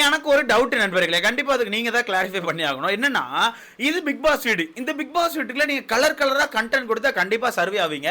எனக்கு ஒரு டவுட் நண்பர்களே. கண்டிப்பா அதுக்கு நீங்க தான் கிளாரிஃபை பண்ணி ஆகணும். என்னன்னா இது பிக் பாஸ் வீடு. இந்த பிக் பாஸ் வீட்டுக்குள்ள நீங்க கலர் கலரா கண்டென்ட் கொடுத்தா கண்டிப்பா சர்வே ஆவீங்க.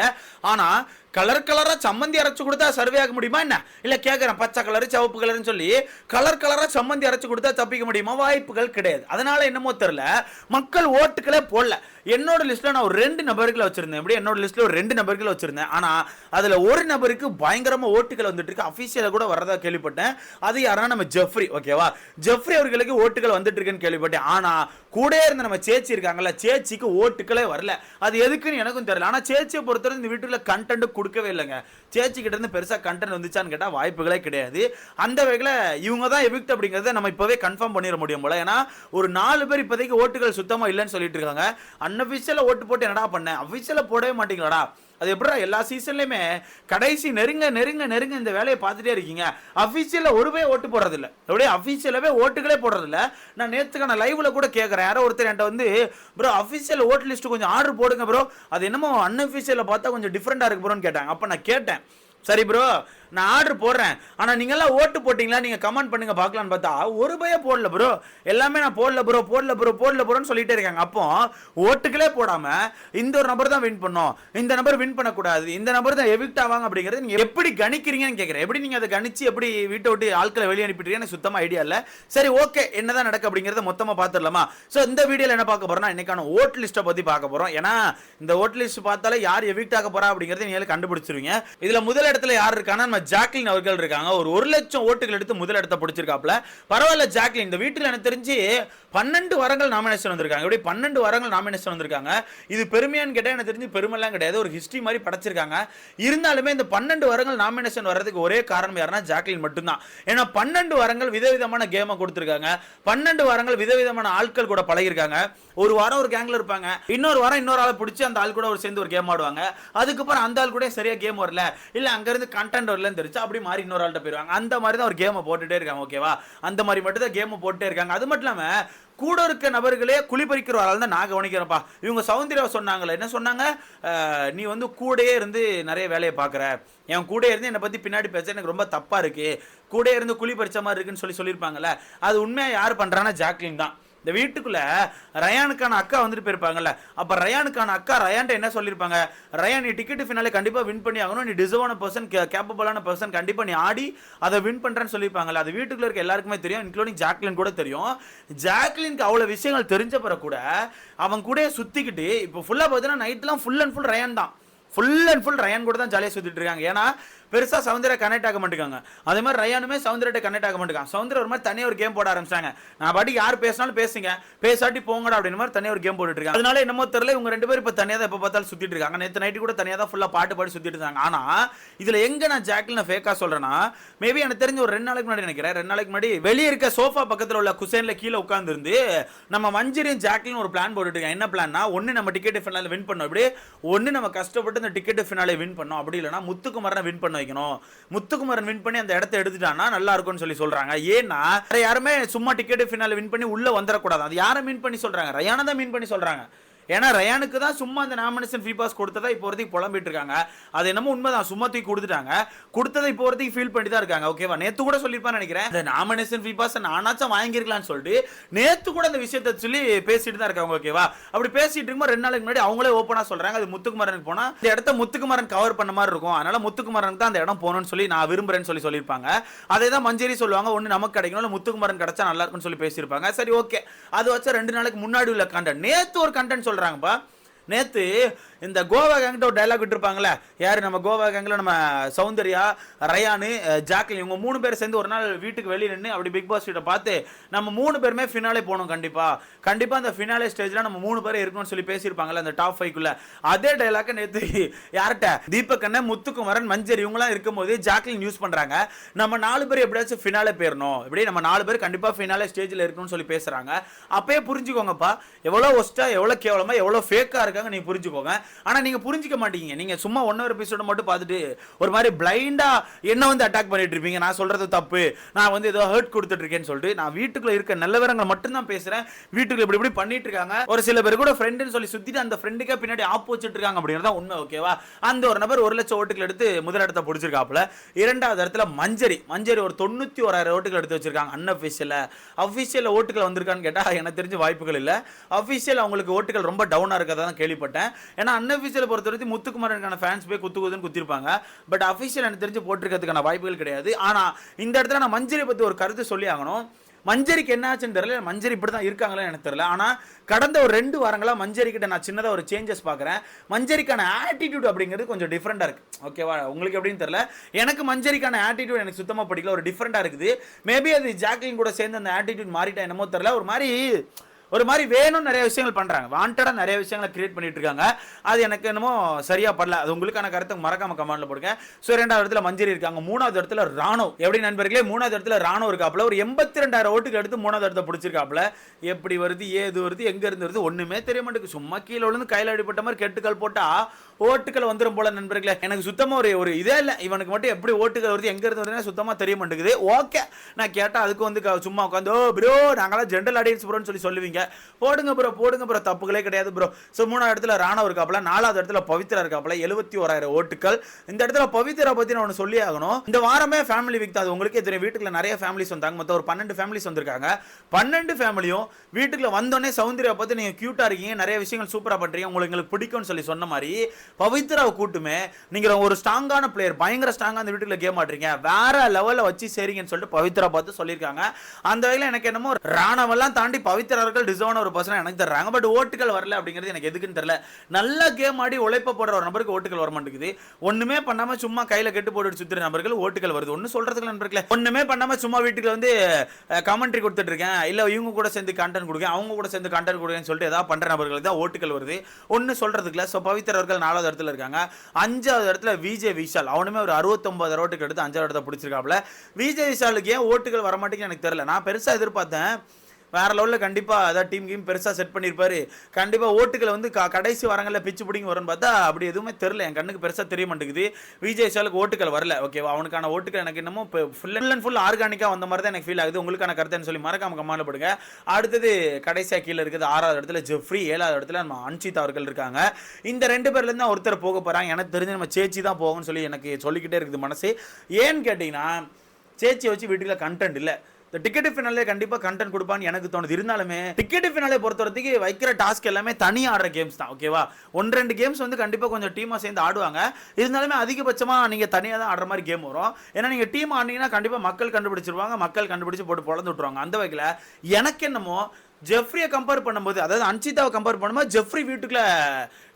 ஆனா கலர் கலரா சம்மந்தி அரைச்சு கொடுத்தா சர்வே ஆக முடியுமா என்ன? இல்ல கேக்குறேன் பச்சை கலர் சிவப்பு கலர்னு சொல்லி கலர் கலரா சம்மந்தி அரைச்சு கொடுத்தா தப்பிக்க முடியுமா? வாய்ப்புகள் கிடையாது. அதனால என்னமோ தெரியல. மக்கள் ஓட்டுகளே போடல. என்னோட லிஸ்ட்ல நான் ஒரு ரெண்டு நபர்களை வச்சிருந்தேன். எப்படி என்னோட லிஸ்ட்ல ஒரு ரெண்டு நபர்களை வச்சிருந்தேன். ஆனா அதுல ஒரு நபருக்கு பயங்கரமா ஓட்டுகள் வந்துட்டு இருக்கு. அபிஷியலா கூட வரதா கேள்விப்பட்டேன். அது யாரா நம்ம ஜெஃப்ரி ஓகேவா ஜெஃப்ரி அவர்களுக்கு ஓட்டுகள் வந்துட்டு இருக்குன்னு கேள்விப்பட்டேன். ஆனா கூட இருந்த நம்ம சேச்சி இருக்காங்கல்ல சேச்சிக்கு ஓட்டுகளே வரல. அது எதுக்குன்னு எனக்கும் தெரியல. ஆனா சேச்சியை பொறுத்தவரை இந்த வீட்டுல கண்டென்ட் கொடுக்கவே இல்லைங்க. சேச்சிக்கிட்ட இருந்து பெருசாக கண்டென்ட் வந்துச்சான்னு கேட்டால் வாய்ப்புகளே கிடையாது. அந்த வகையில் இவங்க தான் எவிக்ட் அப்படிங்கிறத நம்ம இப்பவே கன்ஃபார்ம் பண்ணிட முடியும் போல. ஏன்னா ஒரு நாலு பேர் இப்போதைக்கு ஓட்டுகள் சுத்தமாக இல்லைன்னு சொல்லிட்டு இருக்காங்க. அன்அஃபிஷியலாக ஓட்டு போட்டு என்னடா பண்ணேன் அஃபிஷியலாக போடவே மாட்டீங்களாடா? அது எப்படா எல்லா சீசன்லையுமே கடைசி நெருங்க நெருங்க நெருங்க இந்த வேலையை பார்த்துட்டே இருக்கீங்க. அஃபிஷியலில் ஒருவே ஓட்டு போடுறதில்ல. அப்படியே அஃபீஷியலாகவே ஓட்டுகளே போடுறதில்ல. நான் நேற்றுக்கான லைவில் கூட கேட்குறேன் யாரோ ஒருத்தர் என்கிட்ட வந்து ப்ரோ அஃபீஷியல் ஓட்டு லிஸ்ட்டு கொஞ்சம் ஆர்டர் போடுங்க ப்ரோ அது என்னமோ அன்அஃபிஷியலில் பார்த்தா கொஞ்சம் டிஃப்ரெண்டாக இருக்கு ப்ரோன்னு கேட்டாங்க. அப்போ நான் கேட்டேன். சரி ப்ரோ நான் ஆர்டர் போடுறேன். ஆனால் நீங்கள்லாம் ஓட்டு போட்டிங்களா? நீங்கள் கமெண்ட் பண்ணுங்கள் பார்க்கலான்னு பார்த்தா ஒரு பய போடல ப்ரோ எல்லாமே நான் போடல ப்ரோ போடல ப்ரோ போடல ப்ரோன்னு சொல்லிட்டே இருக்காங்க. அப்போ ஓட்டுக்களே போடாமல் இந்த ஒரு நபர் தான் வின் பண்ணோம். இந்த நபர் வின் பண்ணக்கூடாது. இந்த நபர் தான் எவிக்ட் ஆவாங்க அப்படிங்கிறது நீங்கள் எப்படி கணிக்கிறீங்கன்னு கேட்குறேன் எப்படி நீங்கள் அதை கணிச்சு எப்படி வீட்டை விட்டு ஆட்களை வெளியே அனுப்பிட்டீங்க எனக்கு சுத்தமாக ஐடியா இல்லை. சரி ஓகே என்னதான் நடக்கு அப்படிங்கிறத மொத்தமாக பார்த்துடலாமா? ஸோ இந்த வீடியோவில் என்ன பார்க்க போகிறோம்னா இன்னைக்கான ஓட் லிஸ்ட்டை பற்றி பார்க்க போகிறோம் ஏன்னா இந்த ஓட் லிஸ்ட் பார்த்தாலே யார் எவிக்ட் ஆக போறா அப்படிங்கிறத நீங்கள் கண்டுபிடிச்சிருவீங்க. இதில் முதல் இடத்துல யார் இருக்கானா நம்ம ஜாக்லின் அவர்கள் இருக்காங்க. ஒரு ஒரு லட்சம் ஓட்டுகள் எடுத்து முதலிடத்தை பிடிச்சிருக்காப்ல பரவாயில்ல ஜாக்லின் இந்த வீட்டில் எனக்கு தெரிஞ்சு பன்னெண்டு வாரங்கள் நாமினேஷன் வந்திருக்காங்க. இப்படி பன்னெண்டு வாரங்கள் நாமினேஷன் வந்திருக்காங்க. இது பெருமையான்னு கேட்டால் எனக்கு தெரிஞ்சு பெருமைலாம் கிடையாது. ஒரு ஹிஸ்ட்ரி மாதிரி படைச்சிருக்காங்க. இருந்தாலுமே இந்த பன்னெண்டு வாரங்கள் நாமினேஷன் வர்றதுக்கு ஒரே காரணம் யாருன்னா ஜாக்லின் மட்டும்தான். ஏன்னா பன்னெண்டு வாரங்கள் விதவிதமான கேமை கொடுத்துருக்காங்க. பன்னெண்டு வாரங்கள் விதவிதமான ஆட்கள் கூட பழகிருக்காங்க. ஒரு வாரம் ஒரு கேங்கில் இருப்பாங்க. இன்னொரு வாரம் இன்னொரு ஆளை பிடிச்சி அந்த ஆள் கூட ஒரு சேர்ந்து ஒரு கேம் ஆடுவாங்க. அதுக்கப்புறம் அந்த ஆள் கூட சரியாக கேம் வரல. இல்லை அங்கேருந்து கண்டென்ட் வரல. வரலன்னு தெரிஞ்சு அப்படி மாறி இன்னொரு ஆள்கிட்ட போயிருவாங்க. அந்த மாதிரி தான் ஒரு கேமை போட்டுட்டே இருக்காங்க ஓகேவா அந்த மாதிரி மட்டும் தான் கேமை போட்டுட்டே இருக்காங்க. அது மட்டும் இல்லாமல் கூட இருக்க நபர்களே குளிப்பறிக்கிற ஆள் தான் நான் கவனிக்கிறேன்ப்பா. இவங்க சௌந்தர்யா சொன்னாங்களே என்ன சொன்னாங்க? நீ வந்து கூடயே இருந்து நிறைய வேலையை பார்க்குற. என் கூட இருந்து என்னை பற்றி பின்னாடி பேச எனக்கு ரொம்ப தப்பாக இருக்குது கூட இருந்து குழி பறிச்ச மாதிரி இருக்குன்னு சொல்லி சொல்லியிருப்பாங்கல்ல. அது உண்மையாக யார் பண்ணுறான்னா ஜாக்லின் தான். இந்த வீட்டுக்குள்ள ரயானுக்கான அக்கா வந்துட்டு போயிருப்பாங்கல்ல. அப்ப ரயானுக்கான அக்கா ரயான்ட்ட என்ன சொல்லியிருப்பாங்க? ரயான் நீ டிக்கெட் ஃபினாலே கண்டிப்பா வின் பண்ணி ஆகணும். நீ டிசர்வான பர்சன் கேப்பபிளான பர்சன் கண்டிப்பா நீ ஆடி அதை வின் பண்றேன்னு சொல்லியிருப்பாங்கல்ல. அது வீட்டுக்குள்ள இருக்க எல்லாருக்குமே தெரியும் இன்க்ளூடிங் ஜாக்லின் கூட தெரியும். ஜாக்லினுக்கு அவ்வளவு விஷயங்கள் தெரிஞ்ச பிறகு கூட அவன் கூட சுத்திக்கிட்டு இப்போ ஃபுல்லா பார்த்தீங்கன்னா நைட்லாம் ஃபுல் அண்ட் ஃபுல் ரயான் தான். ஃபுல் அண்ட் ஃபுல் ரயான் கூட தான் ஜாலியாக சுற்றிட்டு இருக்காங்க. ஏன்னா பெருசாக சவுந்தர்யா கனெக்ட் ஆக மாட்டேங்காங்க. அதே மாதிரி ரயானுமே சவுந்தர்யிட்ட கனெக்ட் ஆக மாட்டேங்காங்க. சவுந்தர ஒரு மாதிரி தனியாக ஒரு கேம் போட ஆரம்பிச்சாங்க. நான் பாட்டி யார் பேசினாலும் பேசுங்க. பேசாட்டி போங்கடா அப்படின்னு மாதிரி தனியாக ஒரு கேம் போட்டுட்டு இருக்காங்க. அதனால என்னமோ தெரியல இவங்க ரெண்டு பேரும் இப்போ தனியாக தான் எப்போ பார்த்தாலும் சுற்றிட்டு இருக்காங்க. நேற்று நைட்டு கூட தனியாக தான் ஃபுல்லாக பாட்டு பாடி சுற்றிட்டு இருக்காங்க ஆனால் இதில் எங்கே நான் ஜாக்கிலின்னு நான் ஃபேக்காக சொல்கிறேன்னா மேபி எனக்கு தெரிஞ்ச ஒரு ரெண்டு நாளைக்கு முன்னாடி நினைக்கிறேன். ரெண்டு நாளைக்கு முன்னாடி வெளியே இருக்க சோஃபா பக்கத்தில் உள்ள குசேனில் கீழே உட்காந்துருந்து நம்ம மஞ்சிரியும் ஜாக்லின் ஒரு பிளான் போட்டுட்டு இருக்கேன் என்ன பிளான்னா ஒன்று நம்ம டிக்கெட் ஃபைனலில் வின் பண்ணோம். இப்படி ஒன்று நம்ம கஷ்டப்பட்டு இந்த டிக்கெட் ஃபினாலே வின் பண்ணோம். அப்படி இல்லைனா முத்துக்குமரனை வின் பண்ண வைக்கணும். முத்துக்குமரன் வின் பண்ணி அந்த இடத்த எடுத்துட்டானா நல்லா இருக்கும்னு சொல்லி சொல்றாங்க. ஏன்னா யாருமே சும்மா டிக்கெட் ஃபினாலே வின் பண்ணி உள்ள வந்துடக்கூடாது அது யாரை மீன் பண்ணி சொல்றாங்க? ரயானை தான் மீன் பண்ணி சொல்றாங்க. ஏன்னா ரயானுக்கு தான் சும்மா அந்த நாமினேஷன் ஃப்ரீ பாஸ் கொடுத்ததா இப்போ வரைக்கும் புலம்பிட்டு இருக்காங்க. அது என்னமோ உண்மைதான். சும்மா தூக்கி கொடுத்துட்டாங்க. கொடுத்ததை இப்போ வரைக்கும் ஃபீல் பண்ணி தான் இருக்காங்க ஓகேவா நேத்து கூட சொல்லியிருப்பான்னு நினைக்கிறேன். இந்த நாமினேஷன் ஃப்ரீ பாஸ் நானாச்சும் வாங்கியிருக்கலாம்னு சொல்லிட்டு நேத்து கூட அந்த விஷயத்த சொல்லி பேசிட்டு தான் இருக்காங்க. ஓகேவா அப்படி பேசிட்டு இருக்கும்போது ரெண்டு நாளைக்கு முன்னாடி அவங்களே ஓப்பனா சொல்றாங்க. அது முத்துக்குமரனுக்கு போனா இந்த இடத்த முத்துக்குமரன் கவர் பண்ண மாதிரி இருக்கும். அதனால முத்துக்குமரனுக்கு தான் அந்த இடம் போகணும்னு சொல்லி நான் விரும்புறேன்னு சொல்லி சொல்லியிருப்பாங்க. அதே தான் மஞ்சரி சொல்லுவாங்க. ஒன்று நமக்கு கிடைக்கணும் இல்லை முத்துக்குமரன் கிடைச்சா நல்லா இருக்கும்னு சொல்லி பேசியிருப்பாங்க. சரி ஓகே அது வச்சா ரெண்டு நாளைக்கு முன்னாடி உள்ள கண்டென்ட் நேத்து ஒரு கண்டென்ட் சொல்கிறாங்கப்பா நேற்று இந்த கோவா கேங்கிட்ட ஒரு டைலாக் விட்டுருப்பாங்களே யார் நம்ம கோவா கேங்கில் நம்ம சௌந்தர்யா ரயானு அஹ், ஜாக்லின் இவங்க மூணு பேர் சேர்ந்து ஒரு நாள் வீட்டுக்கு வெளியே நின்று அப்படி பிக் பாஸ் கிட்ட பார்த்து நம்ம மூணு பேருமே ஃபினாலே போகணும் கண்டிப்பாக கண்டிப்பாக அந்த ஃபினாலே ஸ்டேஜில் நம்ம மூணு பேரும் இருக்கணும்னு சொல்லி பேசியிருப்பாங்கல்ல அந்த டாப் ஃபைவ்க்குள்ள அதே டைலாக்கை நேற்று யார்கிட்ட? தீபக் அண்ணன் முத்துக்குமரன் மஞ்சரி இவங்கலாம் இருக்கும்போது ஜாக்லின் யூஸ் பண்ணுறாங்க நம்ம நாலு பேர் எப்படியாச்சும் ஃபினாலே போயிடணும் இப்படி நம்ம நாலு பேர் கண்டிப்பாக ஃபினாலே ஸ்டேஜில் இருக்கணும்னு சொல்லி பேசுகிறாங்க அப்பயே புரிஞ்சுக்கோங்கப்பா. எவ்வளோ ஒஸ்ட்டாக எவ்வளோ கேவலமாக எவ்வளோ ஃபேக்காக இருக்காங்க நீங்க புரிஞ்சுக்கோங்க. ஆனா நீங்க புரிஞ்சிக்க மாட்டீங்க. நீங்க சும்மா ஒன் ஹவர் எபிசோட மட்டும் பார்த்துட்டு ஒரு மாதிரி பிளைண்டா என்ன வந்து அட்டாக் பண்ணிட்டு இருப்பீங்க? நான் சொல்றது தப்பு. நான் வந்து ஏதோ ஹர்ட் கொடுத்துட்டு இருக்கேன் சொல்லிட்டு நான் வீட்டுக்குள்ள இருக்க நிலவரங்கள் மட்டும் தான் பேசுறேன். வீட்டுக்குள்ள இப்படி இப்படி பண்ணிட்டு இருக்காங்க. ஒரு சில பேர் கூட ஃப்ரெண்டுன்னு சொல்லி சுத்திட்டு அந்த ஃப்ரெண்டுக்கே பின்னாடி ஆப்போசிட் இருக்காங்க அப்படிங்கிறதா உண்மை ஓகேவா அந்த ஒரு நபர் ஒரு லட்சம் ஓட்டுகள் எடுத்து முதலிடத்தை பிடிச்சிருக்காப்புல. இரண்டாவது இடத்துல மஞ்சரி. மஞ்சரி ஒரு தொண்ணூத்தி ஓராயிரம் ஓட்டுகள் எடுத்து வச்சிருக்காங்க அன்அஃபிஷியல அஃபிஷியல் ஓட்டுகள் வந்திருக்கான்னு கேட்டா எனக்கு தெரிஞ்ச வாய்ப்புகள் இல்லை. அஃபிஷியல் அவங்களுக்கு ஓட்டுகள் ரொம்ப டவுனாக இருக்கதா தான் கேள்விப்பட்டேன். ஏன்னா அன்அஃபிஷியல் பொறுத்த வரைக்கும் முத்துக்குமாரனுக்கான ஃபேன்ஸ் போய் குத்து குத்துன்னு குத்திருப்பாங்க. பட் அஃபிஷியல் எனக்கு தெரிஞ்சு போட்டிருக்கிறதுக்கான வாய்ப்புகள் கிடையாது. ஆனால் இந்த இடத்துல நான் மஞ்சரி பற்றி ஒரு கருத்து சொல்லி ஆகணும். மஞ்சரிக்கு என்ன ஆச்சுன்னு தெரியல. மஞ்சரி இப்படி தான் இருக்காங்களே எனக்கு தெரியல. ஆனால் கடந்த ஒரு ரெண்டு வாரங்களாக மஞ்சரி கிட்ட நான் சின்னதாக ஒரு சேஞ்சஸ் பார்க்குறேன். மஞ்சரிக்கான ஆட்டிடியூட் அப்படிங்கிறது கொஞ்சம் டிஃப்ரெண்டாக இருக்குது ஓகேவா உங்களுக்கு எப்படின்னு தெரியல. எனக்கு மஞ்சரிக்கான ஆட்டிடியூட் எனக்கு சுத்தமாக பிடிக்கல. ஒரு டிஃப்ரெண்ட்டாக இருக்குது. மேபி அது ஜாக்லின் கூட சேர்ந்து அந்த ஆட்டிடியூட் மாறிட்டா என்னமோ தெரியல. ஒரு மாதிரி ஒரு மாதிரி வேணும் நிறைய விஷயங்கள் பண்ணுறாங்க வாண்டடாக நிறைய விஷயங்களை கிரியேட் பண்ணிட்டு இருக்காங்க. அது எனக்கு என்னமோ சரியாக படல. அது உங்களுக்கான கருத்தை மறக்காம கமெண்ட்ல போடுங்க. ஸோ ரெண்டாவது இடத்துல மஞ்சரி இருக்காங்க. மூணாவது இடத்துல ராணோ. எப்படி நண்பர்களே? மூணாவது இடத்துல ராணோ இருக்காப்புல. ஒரு எண்பத்தி ரெண்டாயிரம் ஓட்டுக்கு எடுத்து மூணாவது இடத்த பிடிச்சிருக்காப்புல. எப்படி வருது ஏது வருது எங்கே இருந்து வருது ஒன்றுமே தெரிய மாட்டேங்குது. சும்மா கீழே விழுந்து கையில் அடிப்பட்ட மாதிரி கெட்டுக்கள் போட்டால் ஓட்டுகள் வந்துடும் போல நண்பர்களே. எனக்கு சுத்தமாக ஒரு ஒரு இதே இல்லை. இவனுக்கு மட்டும் எப்படி ஓட்டுகள் வருது எங்கே இருந்து வருதுன்னு சுத்தமாக தெரிய மாட்டேங்குது. ஓகே நான் கேட்டால் அதுக்கு வந்து சும்மா உட்காந்து ஓ ப்ரோ நாங்களாம் ஜென்ரல் ஆடியன்ஸ் ப்ரோன்னு சொல்லி சொல்லுவீங்க. போடுங்க. ப்ரோ போடுங்க ப்ரோ தப்புகளே கிடையாது ப்ரோ ஸோ மூணாவது இடத்துல ராணவ இருக்காப்புல நாலாவது இடத்துல பவித்ரா இருக்காப்புல எழுபத்தி ஓராயிரம் ஓட்டுகள். இந்த இடத்துல பவித்ரா பற்றி நான் ஒன்று சொல்லி ஆகணும். இந்த வாரமே ஃபேமிலி வீக் தான். அது உங்களுக்கே தெரியும். வீட்டுக்குள்ள நிறைய ஃபேமிலிஸ் வந்தாங்க. மொத்தம் ஒரு பன்னெண்டு ஃபேமிலிஸ் வந்திருக்காங்க. பன்னெண்டு ஃபேமிலியும் வீட்டுக்குள்ள வந்தோடனே சௌந்தர்யா பார்த்து நீங்க க்யூட்டாக இருக்கீங்க. நிறைய விஷயங்கள் சூப்பரா பண்றீங்க. உங்களுக்கு எங்களுக்கு பிடிக்கும்னு சொல்லி சொன்ன மாதிரி பவித்ராவை கூட்டுமே நீங்க ஒரு ஸ்ட்ராங்கான பிளேயர் பயங்கர ஸ்ட்ராங்காக அந்த வீட்டுக்குள்ள கேம் ஆடுறீங்க. வேற லெவலில் வச்சு சரிங்கன்னு சொல்லிட்டு பவித்ரா பார்த்து சொல்லியிருக்காங்க. அந்த வகையில் எனக்கு என்னமோ ராணவெல்லாம் தாண்டி பவித்ரார்கள் டிசர்வான ஒரு பர்சனாக எனக்கு தர்றாங்க. பட் ஓட்டுகள் வரல அப்படிங்கிறது எனக்கு எதுக்குன்னு தெரியல. நல்லா கேம் ஆடி உழைப்ப போடுற ஒரு நபருக்கு ஓட்டுகள் வர மாட்டேங்குது ஒன்றுமே பண்ணாமல் சும்மா கையில் கெட்டு போட்டு சுற்றுற நபர்கள் ஓட்டுகள் வருது. ஒன்றும் சொல்கிறதுக்கு நண்பர்களே. ஒன்றுமே பண்ணாமல் சும்மா வீட்டுக்கு வந்து கமெண்ட்ரி கொடுத்துட்டு இருக்கேன். இல்லை இவங்க கூட சேர்ந்து கண்டென்ட் கொடுங்க அவங்க கூட சேர்ந்து கண்டென்ட் கொடுங்கன்னு சொல்லிட்டு ஏதாவது பண்ணுற நபர்களுக்கு தான் ஓட்டுகள் வருது. ஒன்னு சொல்றதுக்குல ஸோ பவித்ரா அவர்கள் நாலாவது இடத்துல இருக்காங்க. அஞ்சாவது இடத்துல விஜய் விஷால். அவனுமே ஒரு அறுபத்தொம்பது ஓட்டுக்கு எடுத்து அஞ்சாவது இடத்த பிடிச்சிருக்காப்ல விஜய் விஷாலுக்கு ஏன் ஓட்டுகள் வர மாட்டேங்குன்னு எனக்கு தெரியல. நான் பெருசாக எதிர்பார்த்தேன். வேற லெவலில் கண்டிப்பாக அதாவது டீம் கீம் பெருசாக செட் பண்ணியிருப்பாரு. கண்டிப்பாக ஓட்டுகளை வந்து க கடைசி வாரங்களில் பிச்சு பிடிங்க வரும்னு பார்த்தா அப்படி எதுவுமே தெரில என் கண்ணுக்கு பெருசாக தெரிய மாட்டேங்குது. விஜய் விஷாலுக்கு ஓட்டுகள் வரல. ஓகேவா அவனுக்கான ஓட்டுகள் எனக்கு இன்னமும் இப்போ ஃபுல் அண்ட் ஃபுல் ஆர்கானிக்காக வந்த மாதிரி தான் எனக்கு ஃபீல் ஆகுது. உங்களுக்கான கருத்துன்னு சொல்லி மறக்காம கமால படுங்க. அடுத்தது கடைசியாக கீழே இருக்குது ஆறாவது இடத்துல ஜெஃப்ரி ஏழாவது இடத்துல நம்ம அன்ஷித் அவர்கள் இருக்காங்க. இந்த ரெண்டு பேர்லேருந்து தான் ஒருத்தர் போக போகிறாங்க எனக்கு தெரிஞ்சு நம்ம சேச்சி தான் போகும்னு சொல்லி எனக்கு சொல்லிக்கிட்டே இருக்குது மனசு. ஏன்னு கேட்டிங்கன்னா சேச்சியை வச்சு வீட்டுக்குள்ள கண்டென்ட் இல்லை. இந்த டிக்கெட் ஃபினாலே கண்டிப்பாக கண்டென்ட் கொடுப்பான்னு எனக்கு தோணுது. இருந்தாலுமே டிக்கெட் ஃபினாலே பொறுத்த வரைக்கும் வைக்கிற டாஸ்க் எல்லாமே தனி ஆடுற கேம்ஸ் தான் ஓகேவா ஒன்று ரெண்டு கேம்ஸ் வந்து கண்டிப்பாக கொஞ்சம் டீமாக சேர்ந்து ஆடுவாங்க. இருந்தாலுமே அதிகபட்சமாக நீங்கள் தனியாக தான் ஆடுற மாதிரி கேம் வரும். ஏன்னா நீங்கள் டீம் ஆடினீங்கன்னா கண்டிப்பாக மக்கள் கண்டுபிடிச்சிருவாங்க. மக்கள் கண்டுபிடிச்சு போட்டு பொழந்து விட்ருவாங்க அந்த வகையில் எனக்கு என்னமோ ஜெஃப்ரியை கம்பேர் பண்ணும்போது அதாவது அன்சிதாவை கம்பேர் பண்ணும்போது ஜெஃப்ரி வீட்டுக்குள்ளே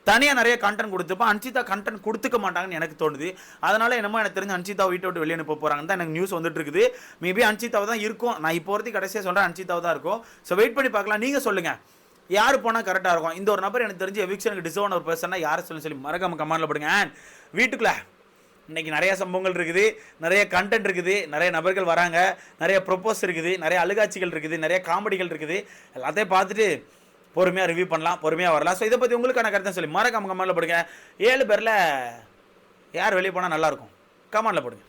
தனியாக நிறைய கண்டென்ட் கொடுத்துப்போம் அன்சிதா கண்டென்ட் கொடுத்துக்க மாட்டாங்கன்னு எனக்கு தோணுது. அதனால என்னமோ எனக்கு தெரிஞ்சு அன்சிதா வீட்டை விட்டு வெளியே அனுப்ப போகிறாங்கன்னு தான் எனக்கு நியூஸ் வந்துட்டு இருக்குது. மேபி அன்சிதாவை தான் இருக்கும். நான் இப்போ வரைக்கும் கடைசியாக சொல்கிறேன் அன்சிதாவை தான் இருக்கும். ஸோ வெயிட் பண்ணி பார்க்கலாம். நீங்கள் சொல்லுங்கள் யார் போனால் கரெக்டாக இருக்கும்? இந்த ஒரு நபர் எனக்கு தெரிஞ்சு எவிக்ஷனுக்கு டிசர்வ் ஒரு பர்சனாக யாரை சொல்லி சொல்லி மறக்காம கமாண்டில் போடுங்க. வீட்டுக்குள்ளே இன்றைக்கி இன்னைக்கு நிறைய சம்பவங்கள் இருக்குது. நிறைய கண்டென்ட் இருக்குது. நிறைய நபர்கள் வராங்க. நிறைய ப்ரொப்போஸ் இருக்குது. நிறைய அழுகாட்சிகள் இருக்குது. நிறைய காமெடிகள் இருக்குது. எல்லாத்தையும் பார்த்துட்டு பொறுமையாக ரிவ்யூ பண்ணலாம் பொறுமையாக வரலாம். ஸோ இதை பற்றி உங்களுக்கான கருத்தை சொல்லி மறக்காம கமெண்ட்ல போடுங்க. ஏழு பேரில் யார் வெளியே போனால் நல்லாயிருக்கும் கமெண்டில் போடுங்க.